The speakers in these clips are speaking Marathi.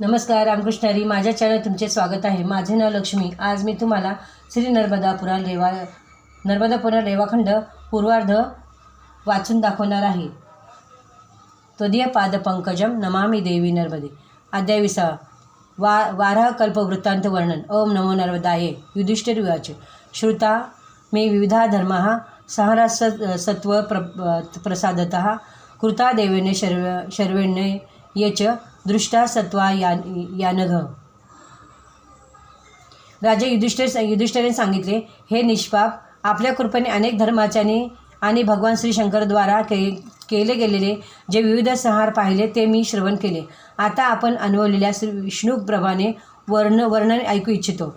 नमस्कार रामकृष्ण हरी माझ्या चॅनल तुमचे स्वागत आहे. माझे नाव लक्ष्मी. आज मी तुम्हाला श्री नर्मदापुरा रेवा नर्मदापुरा रेवाखंड पूर्वार्ध वाचून दाखवणार आहे. त्वदीय पादपंकजम नमामि देवी नर्मदे. अध्याय विसावा. वा वाराह कल्पवृत्तांत वर्णन. ओम नमो नर्मदाये. युधिष्ठिर विवाच श्रुता मे विविधा धर्माः सहरा सत्व प्र प्रसादतः कृता देवेने शर्व शर्वेणे ये च दृष्टा सत्वा या यानघ. राजा युधिष्ठिर युधिष्ठिराने सांगितले हे निष्पाप आपल्या कृपेने अनेक धर्माच्याने आणि भगवान श्री शंकरद्वारा के केले गेलेले जे विविध संहार पाहिले ते मी श्रवण केले. आता आपण अनुभवलेल्या श्री विष्णूप्रभाने वर्ण वर्णन ऐकू इच्छितो.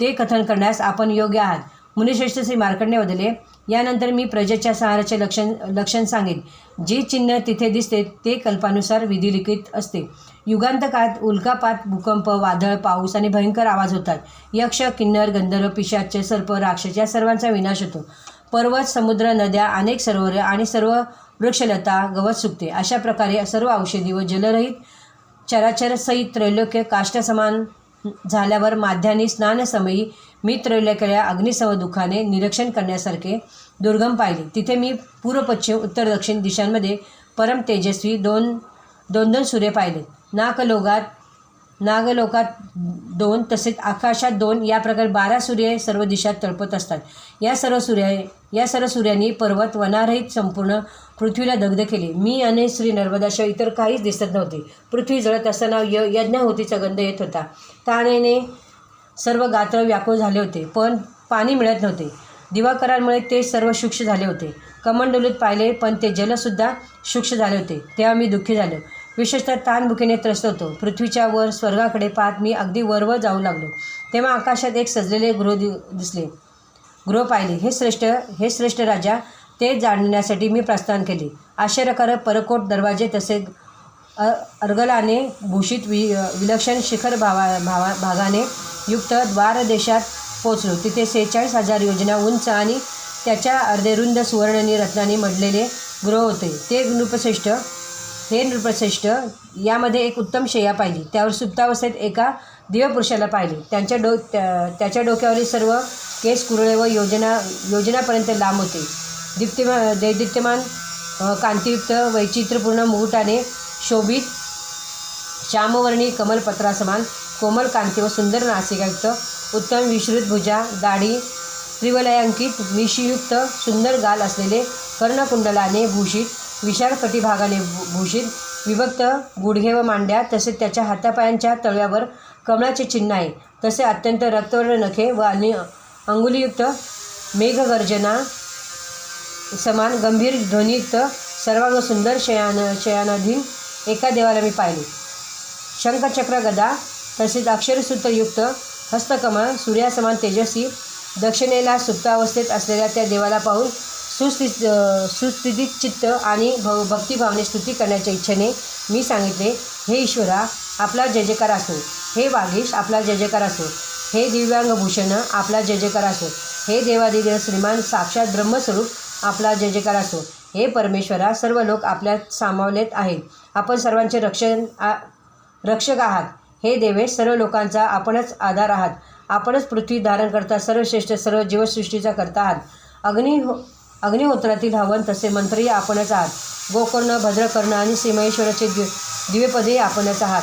ते कथन करण्यास आपण योग्य आहात. मुनिश्रेष्ठ श्री मार्कंडे वदले यानंतर मी प्रजेच्या सहाराचे लक्षण लक्षण सांगेन. जे चिन्ह तिथे दिसते ते कल्पानुसार विधिलिखित असते. युगांत काळात उल्कापात भूकंप वादळ पाऊस आणि भयंकर आवाज होतात. यक्ष किन्नर गंधर्व पिशाच सर्प राक्षस या सर्वांचा विनाश होतो. पर्वत समुद्र नद्या अनेक सरोवरे आणि सर्व वृक्षलता गवत सुकते. अशा प्रकारे सर्व औषधी व जलरहित चराचर सहित त्रैलोक्य काष्टसमान झाल्यावर माध्यानी स्नानसमयी मी त्रैलोक्याला अग्निसम दुःखाने निरीक्षण करण्यासारखे दुर्गम पाहिले. तिथे मी पूर्व पश्चिम उत्तर दक्षिण दिशांमध्ये परम तेजस्वी दोन दोन दोन सूर्य पाहिले. नागलोकात नागलोकात दोन तसेच आकाशात दोन या प्रकारे बारा सूर्य सर्व दिशात तळपत असतात. या सर्व सूर्या या सर्व सूर्यांनी पर्वत वनारहित संपूर्ण पृथ्वीला दग्ध केले. मी आणि श्री नर्मदाशिवाय इतर काहीच दिसत नव्हते. पृथ्वी जळत असताना य यज्ञाहुतीचा गंध येत होता. ताणेने सर्व गात्र व्याकुळ झाले होते पण पाणी मिळत नव्हते. दिवाकरांमुळे ते सर्व शुक्ष झाले होते. कमंडलूत पाहिले पण ते जलसुद्धा शुक्ष झाले होते. तेव्हा मी दुःखी झालो. विशेषतः ताणभुकीने त्रस्त होतो. पृथ्वीच्या वर स्वर्गाकडे पाहत मी अगदी वरवर जाऊ लागलो. तेव्हा आकाशात एक सजलेले गृह दि दिसले. गृह पाहिले. हे श्रेष्ठ हे श्रेष्ठ राजा ते जाणण्यासाठी मी प्रस्थान केले. आश्चर्यकारक परकोट दरवाजे तसे अ अर्गलाने भूषित वि विलक्षण शिखर भावा भावा भागाने युक्त द्वार देशात पोचलो तिथे सेहेचाळीस हजार योजना उंच आणि त्याच्या अर्धेरुंद सुवर्ण आणि रत्नाने मडलेले गृह होते. ते नृपश्रेष्ठ हे नृपश्रेष्ठ यामध्ये एक उत्तम शेया पाहिली. त्यावर सुप्तावस्थेत एका देवपुरुषाला पाहिले. त्यांच्या डो त्या त्याच्या डोक्यावरील सर्व केस कुरळे व योजना योजनापर्यंत लांब होते. दीप्तिमा दैदित्यमान कांतियुक्त वैचित्र्यपूर्ण मुकुटाने शोभित श्यामवर्णी कमलपत्रासमान कोमल कांती व सुंदर नासिकायुक्त उत्तम विश्रुत भुजा दाढी त्रिवलयांकित मिशीयुक्त सुंदर गाल असलेले कर्णकुंडलाने भूषित विशाल कटिभागाने भू- भूषित विभक्त गुडघे व मांड्या तसेच त्याच्या हातापायांच्या तळव्यावर कमळाचे चिन्ह आहे. तसे अत्यंत रक्तवर्ण नखे व आणि अंगुलीयुक्त मेघगर्जना समान गंभीर ध्वनियुक्त सर्वांग सुंदर शयान शयानाधीन एका देवाला मी पाहिले. शंखचक्र गदा तसेच अक्षरसूत्रयुक्त हस्तकमळ सूर्यासमान तेजस्वी दक्षिणेला सुप्तावस्थेत असलेल्या त्या देवाला पाहून सुस्थित सुस्थितीत चित्त आणि भव भक्तिभावने स्तुती करण्याच्या इच्छेने मी सांगितले हे ईश्वरा आपला जय जयकार असो. हे वागीश आपला जय जयकार असो. हे दिव्यांगभूषण आपला जय जयकार असो. हे देवादिदेव श्रीमान साक्षात ब्रह्मस्वरूप आपला जय जयकार असो. हे परमेश्वरा सर्व लोक आपल्यात सामावलेत आहेत. आपण सर्वांचे रक्षण आ रक्षक आहात. हे देवे सर्व लोकांचा आपणच आधार आहात. आपणच पृथ्वी धारण करता सर्वश्रेष्ठ सर्व जीवसृष्टीचा करता आहात. अग्नि हो अग्निहोत्रातील हवन तसे मंत्री आपणच आहात. गोकर्ण भद्रकर्ण आणि सीमेश्वराचे द्वि दिव्यपदे आपणच आहात.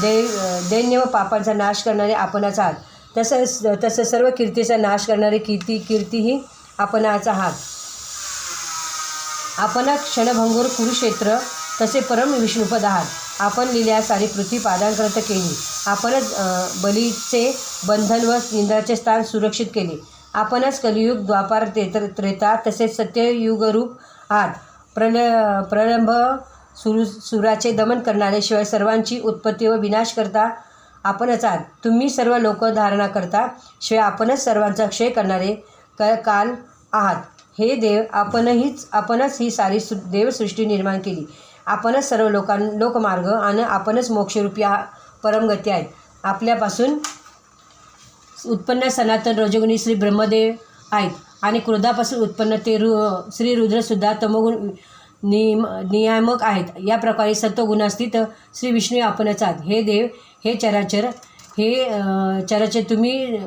दे दैन्य व पापांचा नाश करणारे आपणच आहात. तसंच तसं सर्व कीर्तीचा नाश करणारे कीर्ती कीर्तीही आपणच आहात. आपण क्षणभंगूर कुरुक्षेत्र तसे परम विष्णुपद आहात आपण लिहिल्या सारी पृथ्वी पादांकरत केली. आपणच बलीचे बंधन व इंद्राचे स्थान सुरक्षित केले. आपणच कलियुग द्वापार त्रेत त्रेता तसेच सत्ययुगरूप आहात. प्रल प्रलंभ सुरू सुराचे दमन करणारे शिवाय सर्वांची उत्पत्ती व विनाश करता आपणच आहात. तुम्ही सर्व लोक धारणा करता शिवाय आपणच सर्वांचा क्षय करणारे क काल आहात. हे देव आपणहीच आपणच ही सारी सु देवसृष्टी निर्माण केली. आपणच सर्व लोकां लोकमार्ग आणि आपणच मोक्षरूपी हा परमगती आहेत. आपल्यापासून उत्पन्न सनातन रजोगुणी श्री ब्रह्मदेव आहेत आणि क्रोधापासून उत्पन्न ते रु श्री रुद्रसुद्धा तमोगुण नियम नियामक आहेत. या प्रकारे सत्वगुणास्थित श्री विष्णू आपणच आहात. हे देव हे चराचर हे चराचर तुम्ही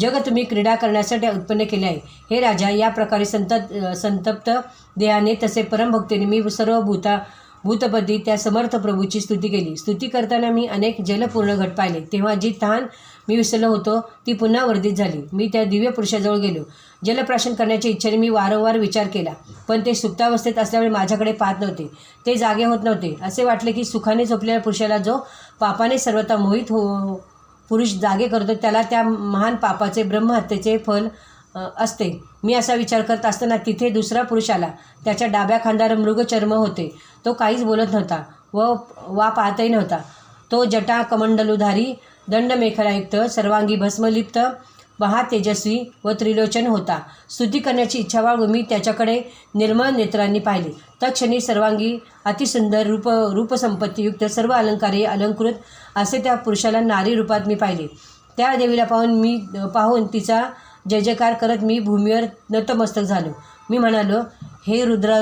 जग तुम्ही क्रीडा करण्यासाठी उत्पन्न केले आहे. हे राजा या प्रकारे संत संतप्त देहाने तसे परमभक्तीने मी सर्व भूता भूतपदी त्या समर्थ प्रभूची स्तुती केली. स्तुती करताना मी अनेक जलपूर्ण घट पाहिले. तेव्हा जी तहान मी विसरलो होतो ती पुन्हा वर्धित झाली. मी त्या दिव्य पुरुषाजवळ गेलो. जलप्राशन करण्याच्या इच्छेने मी वारंवार विचार केला. पण ते सुप्तावस्थेत असल्यामुळे माझ्याकडे पाहत नव्हते. ते जागे होत नव्हते. असे वाटले की सुखाने झोपलेल्या पुरुषाला जो पापाने सर्वथा मोहित हो पुरुष जागे करतो त्याला त्या महान पापाचे ब्रह्महत्येचे फल असते. मी असा विचार करत असताना तिथे दुसरा पुरुष आला. त्याच्या डाव्या खांद्यावर मृगचर्म होते. तो काहीच बोलत नव्हता व वा पाहतही नव्हता. तो जटा कमंडलुधारी दंडमेखलायुक्त सर्वांगी भस्मलिप्त महातेजस्वी व त्रिलोचन होता. स्तुती करण्याची इच्छा बाळगून मी त्याच्याकडे निर्मळ नेत्रांनी पाहिले. तत्क्षणी सर्वांगी अतिसुंदर रूप रूपसंपत्तीयुक्त सर्व अलंकारे अलंकृत असे त्या पुरुषाला नारी रूपात मी पाहिले. त्या देवीला पाहून मी पाहून तिचा जय जयकार करत मी भूमीवर नतमस्तक झालो. मी म्हणालो हे रुद्र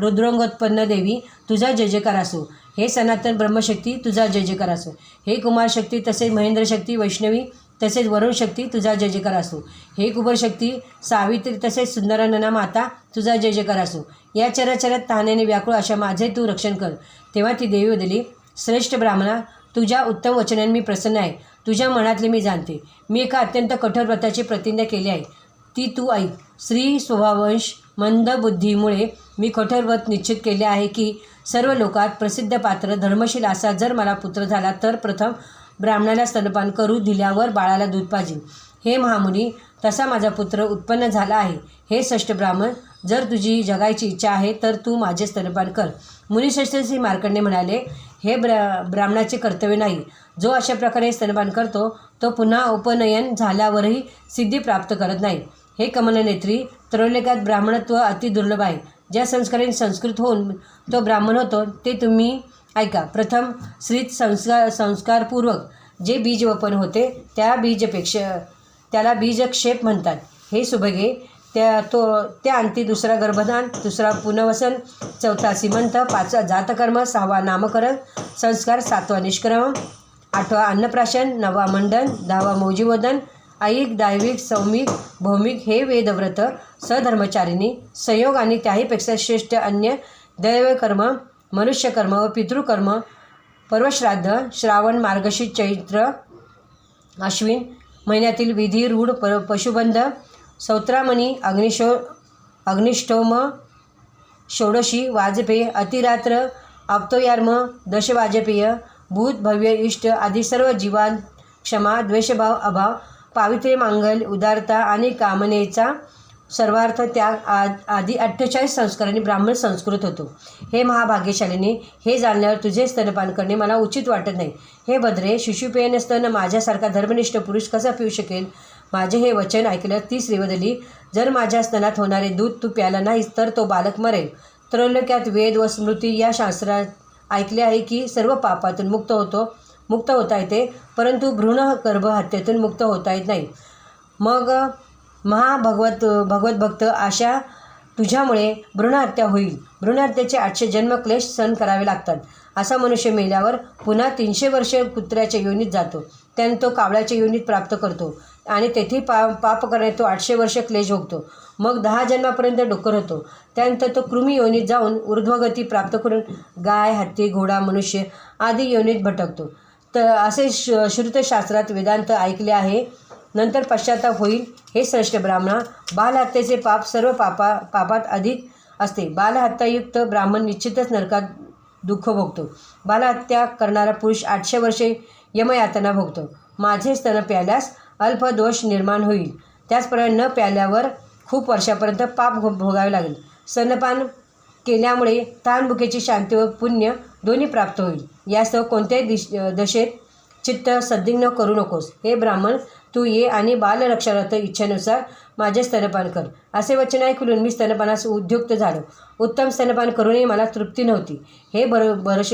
रुद्रंगोत्पन्न देवी तुझा जय जयकार असो. हे सनातन ब्रह्मशक्ती तुझा जय जयकार असो. हे कुमारशक्ती तसेच महेंद्रशक्ती वैष्णवी तसेच वरुण शक्ती तुझा जय जयकार असो. हे कुबरशक्ती सावित्री तसेच सुंदरानना माता तुझा जय जयकार असो. या चराचरात तहाण्याने व्याकुळ अशा माझे तू रक्षण कर. तेव्हा ती देवी बदली श्रेष्ठ ब्राह्मणा तुझ्या उत्तम वचनाने मी प्रसन्न आहे. तुझ्या मनातले मी जाणते. मी एका अत्यंत कठोर व्रताची प्रतिज्ञा केली आहे. ती तू ऐक. स्त्री स्वभावंश मंद बुद्धीमुळे मी कठोर व्रत निश्चित केले आहे की सर्व लोकात प्रसिद्ध पात्र धर्मशील असा जर मला पुत्र झाला तर प्रथम ब्राह्मणाला स्तनपान करू दिल्यावर बाळाला दूध पाहिजे हे महामुनी तसा माझा पुत्र उत्पन्न झाला आहे. हे षष्ठ ब्राह्मण जर तुझी जगायची इच्छा आहे तर तू माझे स्तनपान कर. मुनिश्रेष्ठ श्री मार्कंडे म्हणाले हे ब्रा ब्राह्मणाचे कर्तव्य नाही. जो अशा प्रकारे स्तनपान करतो तो पुन्हा उपनयन झाल्यावरही सिद्धी प्राप्त करत नाही. हे कमलनेत्री त्रैलेखात ब्राह्मणत्व अति दुर्लभ आहे. ज्या संस्काराने संस्कृत होऊन तो ब्राह्मण होतो ते तुम्ही ऐका प्रथम श्रीत संस्कार संस्कारपूर्वक जे बीज वपन होते त्या बीजपेक्षा त्याला बीजक्षेप म्हणतात. हे सुभगे त्या तो त्या अंती दुसरा गर्भधान दुसरा पुनर्वसन चौथा सीमंत पाचवा जातकर्म सहावा नामकरण संस्कार सातवा निष्क्रम आठवा अन्नप्राशन नववा मंडन दहावा मौजीवदन ऐक दैविक सौमिक भौमिक हे वेदव्रत सधर्मचारिणी संयोग आणि त्याहीपेक्षा श्रेष्ठ अन्य दैवकर्म मनुष्यकर्म व पितृकर्म पर्वश्राद्ध श्रावण मार्गशी चैत्र अश्विन महिन्यातील विधी रूढ प पशुबंध सौत्रामणी अग्निशो अग्निष्टोम षोडशी वाजपेय अतिरात्र आप्तोयार्म दशवाजपेय भूत भव्य इष्ट आदी सर्व जीवान क्षमा द्वेषभाव अभाव पावित्र्य मांगल उदारता आणि कामनेचा सर्वार्थ त्याग आ आदी अठ्ठेचाळीस संस्कारांनी ब्राह्मण संस्कृत होतो. हे महाभाग्यशालीने हे जाणल्यावर तुझे स्तनपान करणे मला उचित वाटत नाही. हे बद्रे शिशुपेन स्तन माझ्यासारखा धर्मनिष्ठ पुरुष कसा पिऊ शकेल? माझे हे वचन ऐकलं ती श्रीवदली जर माझ्या स्तनात होणारे दूध तू प्याला नाहीस तर तो बालक मरेल. त्रैलोक्यात वेद व स्मृती या शास्त्रात ऐकले आहे की सर्व पापातून मुक्त होतो मुक्त होता येते परंतु भ्रूण गर्भ हत्येतून मुक्त होता येत नाही. मग महाभगवत भगवत भक्त अशा तुझ्यामुळे भ्रूणहत्या होईल. भ्रूणहत्येचे आठशे जन्मक्लेश सहन करावे लागतात. असा मनुष्य मेल्यावर पुन्हा तीनशे वर्षे कुत्र्याच्या योनीत जातो. त्याने तो कावळ्याच्या योनीत प्राप्त करतो आणि तेथील पा पाप करणे तो आठशे वर्ष क्लेश भोगतो. मग दहा जन्मापर्यंत डोकर होतो. त्यानंतर तो कृमी योनीत जाऊन ऊर्ध्वगती प्राप्त करून गाय हत्ती घोडा मनुष्य आदी योनीत भटकतो. तर असे श श्रुतशास्त्रात वेदांत ऐकले आहे. नंतर पश्चाताप होईल हे श्रेष्ठ ब्राह्मणा. बालहत्येचे पाप सर्व पापा पापात अधिक असते. बालहत्यायुक्त ब्राह्मण निश्चितच नरकात दुःख भोगतो. बालहत्या करणारा पुरुष आठशे वर्षे यमयातना भोगतो. माझे स्तन प्यायल्यास अल्पदोष निर्माण होईल. त्याचप्रमाणे न प्यायल्यावर खूप वर्षापर्यंत पाप भोगावे लागेल. स्तनपान केल्यामुळे ताणभुकेची शांती व पुण्य दोन्ही प्राप्त होईल. यासह कोणत्याही दिश दशेत चित्त सद्दिग्न करू नकोस. हे ब्राह्मण तू ये आणि बालरक्षणार्थ इच्छेनुसार माझे स्तनपान कर. असे वचन ऐकून मी स्तनपानास उद्युक्त झालो. उत्तम स्तनपान करूनही मला तृप्ती नव्हती. हे बर भरश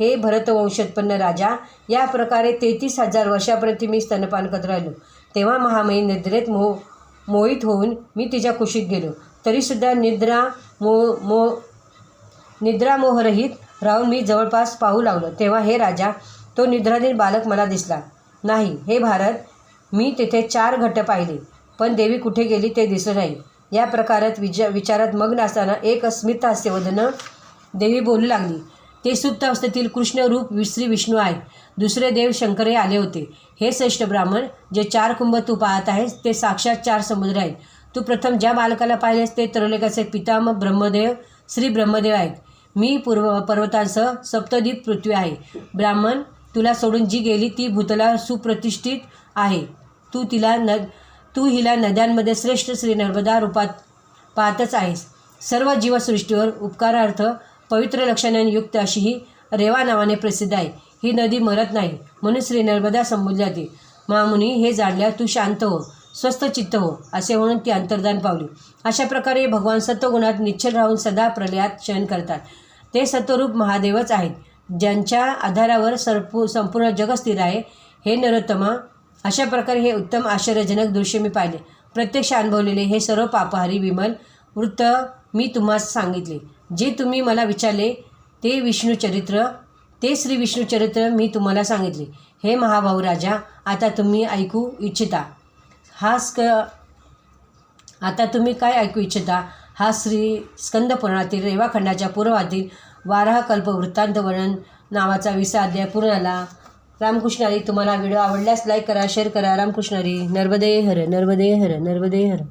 हे भरतवंशोत्पन्न राजा या प्रकारे तेहतीस हजार वर्षापर्यंत मी स्तनपान करत राहिलो. तेव्हा महामयी निद्रेत मो मोहित होऊन मी तिच्या कुशीत गेलो. तरीसुद्धा निद्रा मो मो निद्रामोहरहित राहून मी जवळपास पाहू लागलो. तेव्हा हे राजा तो निद्राधीन बालक मला दिसला. नाही हे भारत मी तेथे चार घट पाहिले पण देवी कुठे गेली ते दिसले नाही. या प्रकारात विचा विचारात मग्न असताना एक अस्मित हास्यवदनं देवी बोलू लागली. ते सुप्त अवस्थेतील कृष्ण रूप श्री विष्णू आहेत दुसरे देव शंकर हे आले होते. हे श्रेष्ठ ब्राह्मण जे चार कुंभ तू पाहत आहेस ते साक्षात चार समुद्र आहेत. तू प्रथम ज्या बालकाला पाहिलेस ते तरलेखाचे पितामह ब्रह्मदेव श्री ब्रह्मदेव आहेत. मी पूर्व पर्वतांसह सप्तद्वीप पृथ्वी आहे. ब्राह्मण तुला सोडून जी गेली ती भूतला सुप्रतिष्ठित आहे. तू तिला न तू हिला नद्यांमध्ये श्रेष्ठ श्री नर्मदा रूपात पाहतच आहेस. सर्व जीवसृष्टीवर उपकारार्थ पवित्र लक्षणाने युक्त अशी ही रेवा नावाने प्रसिद्ध आहे. ही नदी मरत नाही म्हणून श्री नर्मदा संबोधली जाते महामुनी हे जाणल्यावर तू शांत हो स्वस्थ चित्त हो असे म्हणून ती अंतर्धान पावली. अशा प्रकारे भगवान सत्वगुणात निश्चल राहून सदा प्रलयात शयन करतात. ते सत्वरूप महादेवच आहेत ज्यांच्या आधारावर सरपू संपूर्ण जग स्थिर आहे. हे नरोत्तमा अशा प्रकारे हे उत्तम आश्चर्यजनक दृश्य मी पाहिले. प्रत्यक्ष अनुभवलेले हे सर्व पापहारी विमल वृत्त मी तुम्हाला सांगितले. जे तुम्ही मला विचारले ते विष्णू चरित्र ते श्री विष्णू चरित्र मी तुम्हाला सांगितले. हे महाभाऊ राजा आता तुम्ही ऐकू इच्छिता. हा स्क आता तुम्ही काय ऐकू इच्छिता? हा श्री स्कंदपुराणातील रेवाखंडाच्या पूर्वातील वाराहकल्प वृत्तांत वर्णन नावाचा विसा अध्याय पूर्ण आला रामकृष्णारी तुम्हाला व्हिडिओ आवडल्यास लाईक करा शेअर करा. रामकृष्णारी नर्मदे हर नर्मदे हर नर्मदे हर.